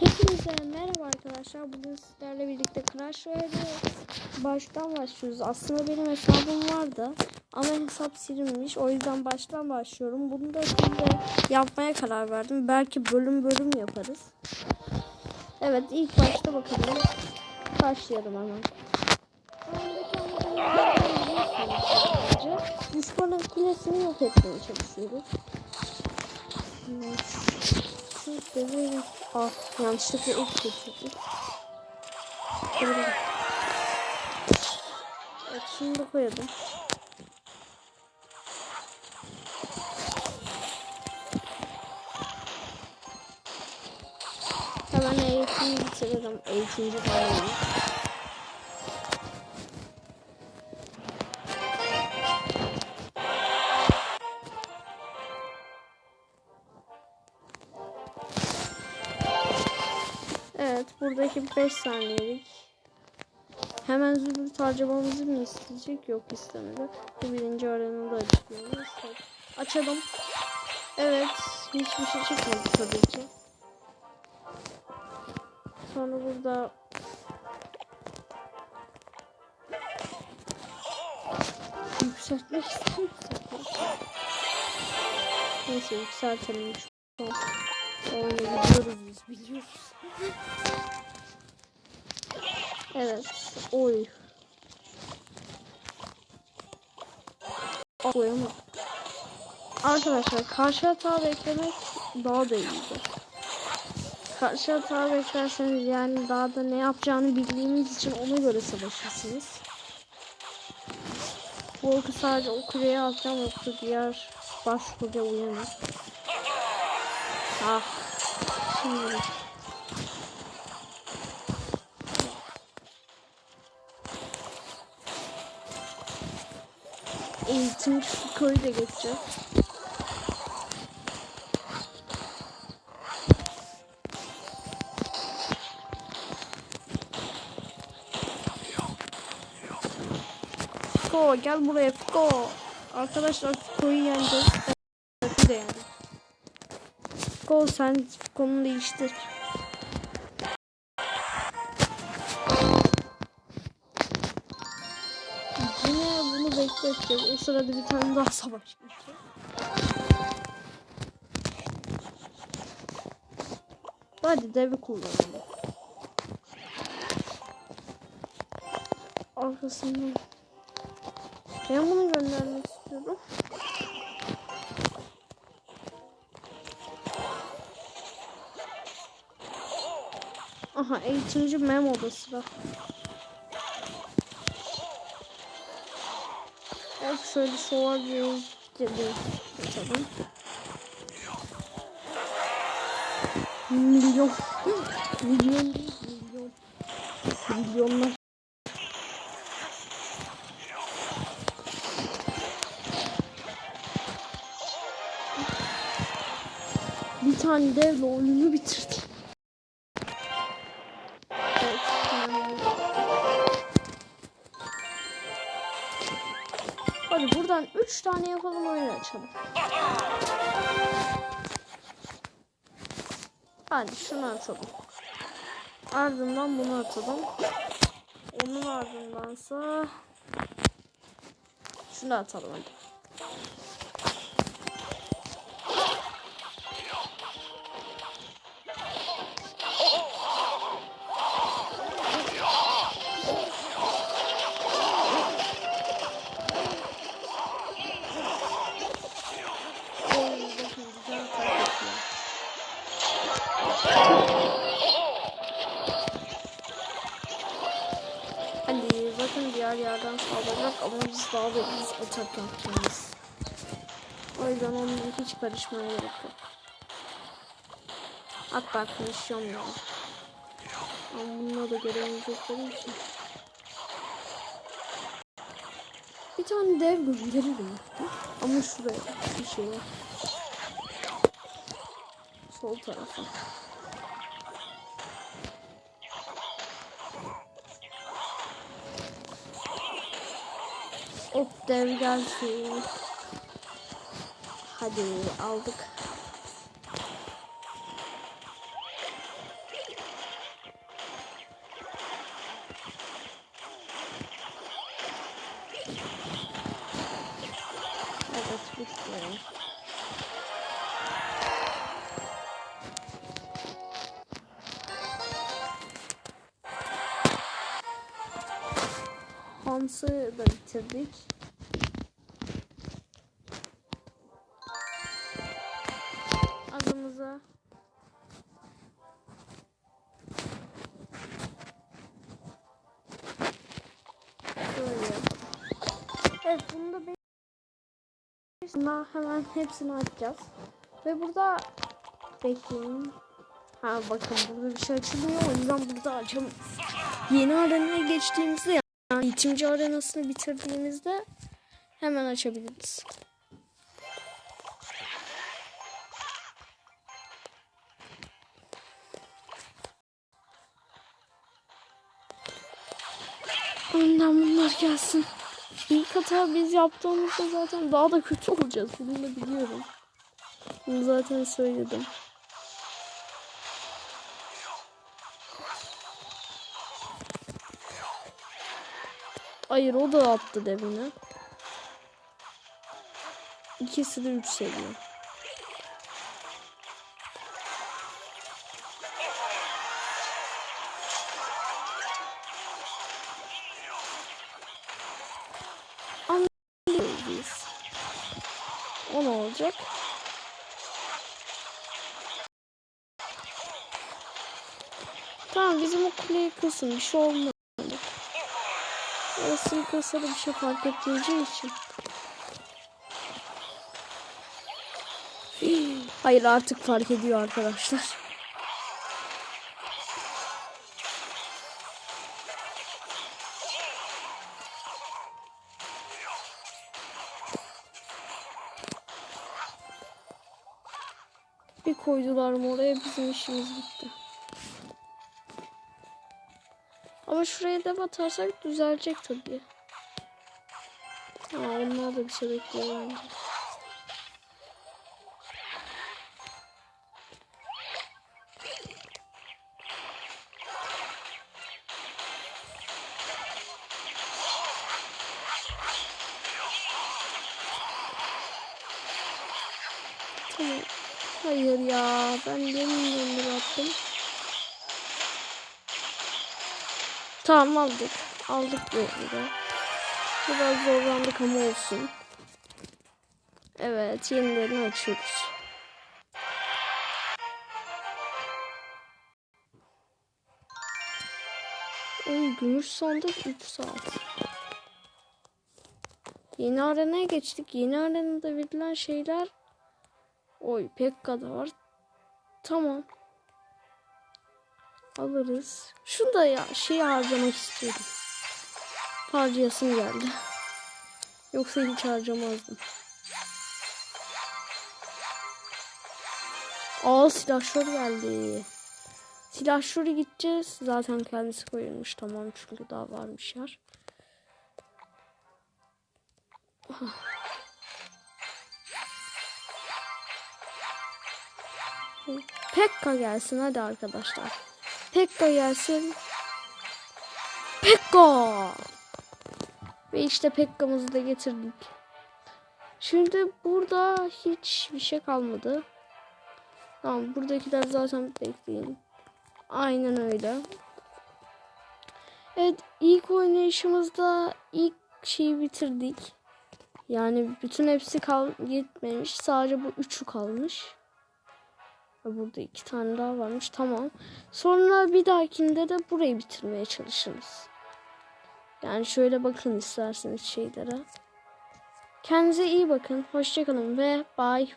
Hepinize merhaba arkadaşlar. Bugün sizlerle birlikte Crash Royale'e baştan başlıyoruz. Aslında benim hesabım vardı. Ama hesap silinmiş. O yüzden baştan başlıyorum. Bunu da size yapmaya karar verdim. Belki bölüm bölüm yaparız. Evet ilk başta bakalım. Başlayalım hemen. Düşmanın kulesini yok etmeye çalışıyoruz. Bebeği ah yanlışlıkla ilk getirdik. Böyle. Evet şimdi koyalım. Hemen eğitimi bitirelim. Eğitimci falan. Evet buradaki 5 saniyelik. Hemen zümrüt harcamamızı mı isteyecek? Yok istemedi. Bu birinci arenada açıklıyoruz. Açalım. Evet hiçbir şey çıkmadı tabii ki. Sonra burada yükseltmek istiyorum. Neyse yükseltelim şu Oyunu biliyoruz biz biliyoruz. Evet. Oy. Koyamam. Arkadaşlar karşı hata beklemek daha da iyiydi. Karşı hata beklerseniz yani daha da ne yapacağını bildiğiniz için ona göre savaşırsınız. Bu sadece o kuleye atacağım yoksa diğer baş uyanır. Ah. Şimdi. Eğitim koyu da geçeceğiz. Fiko gel buraya Fiko. Arkadaşlar Fiko'yu yeneceğiz. Fiko sen Fiko'nu değiştir. Yine bunu bekleteceğiz. O sırada bir tane daha savaş geçiyor. Hadi devi kullanalım. Arkasından. Ben bunu göndermek istiyorum. Aha eğitimci mem odası var. Evet şöyle şövalye gibi yapalım. Milyon. Milyon değil milyon. Milyonlar. Bir tane devle oyunu bitirdi. Hadi buradan 3 tane yapalım oyunu açalım. Hadi şunu atalım. Ardından bunu atalım. Onun ardındansa şunu atalım hadi. Biz atak yapacağız. O yüzden onun hiç karışmaya gerek yok. At bak misyon ya. Ama bununla da göremeyeceklerim için. Bir tane dev gönderirim. Ama şuraya bir şeye. Sol tarafa. Hop devden suyu. Hadi aldık. Evet bitti. Hans'ı da bitirdik. Adımıza Şöyle. Evet bunu da Buna hemen hepsini açacağız. Ve burada bekleyin. Ha bakın burada bir şey açılmıyor. O yüzden burada açalım. Yeni arenaya geçtiğimizde yani eğitimci arenasını bitirdiğimizde hemen açabiliriz. Önden bunlar gelsin. İlk hata biz yaptığımızda zaten daha da kötü olacağız. Bunu da biliyorum. Bunu zaten söyledim. Hayır o da attı devini. İkisi de 3 seviye. Anlıyoruz ne olacak? Tamam bizim o kuleyi kılsın bir şey olmaz. Orası yıkılsa da bir şey fark etmeyeceği için. Hayır artık fark ediyor arkadaşlar. Bir koydular mı oraya bizim işimiz bitti. Ama şuraya da batarsak düzelecek tabii. Ha, onlar da bir şey bekliyor. Hayır ya ben demin döndür attım. Tamam aldık. Aldık böyle. Biraz zorlandık ama olsun. Evet yenilerini açıyoruz. Oy, gümüş sandık 3 saat. Yeni arenaya geçtik. Yeni arenada verilen şeyler Oy Pekka da var. Tamam. Alırız. Şunu da ya şey harcamak istiyorum. Harcayasım geldi. Yoksa hiç harcamazdım. Aa silahşör geldi. Silahşörü gideceğiz. Zaten kendisi koyulmuş. Tamam çünkü daha varmış yer. Pekka gelsin hadi arkadaşlar. Pekka gelsin. Pekka! Ve işte Pekka'mızı da getirdik. Şimdi burada hiçbir şey kalmadı. Tamam buradakiler zaten bekleyin. Aynen öyle. Evet ilk oynayışımızda ilk şeyi bitirdik. Yani bütün hepsi kal gitmemiş. Sadece bu üçü kalmış. Burada iki tane daha varmış. Tamam. Sonra bir dahakinde de burayı bitirmeye çalışırız. Yani şöyle bakın isterseniz şeylere. Kendinize iyi bakın. Hoşçakalın ve bye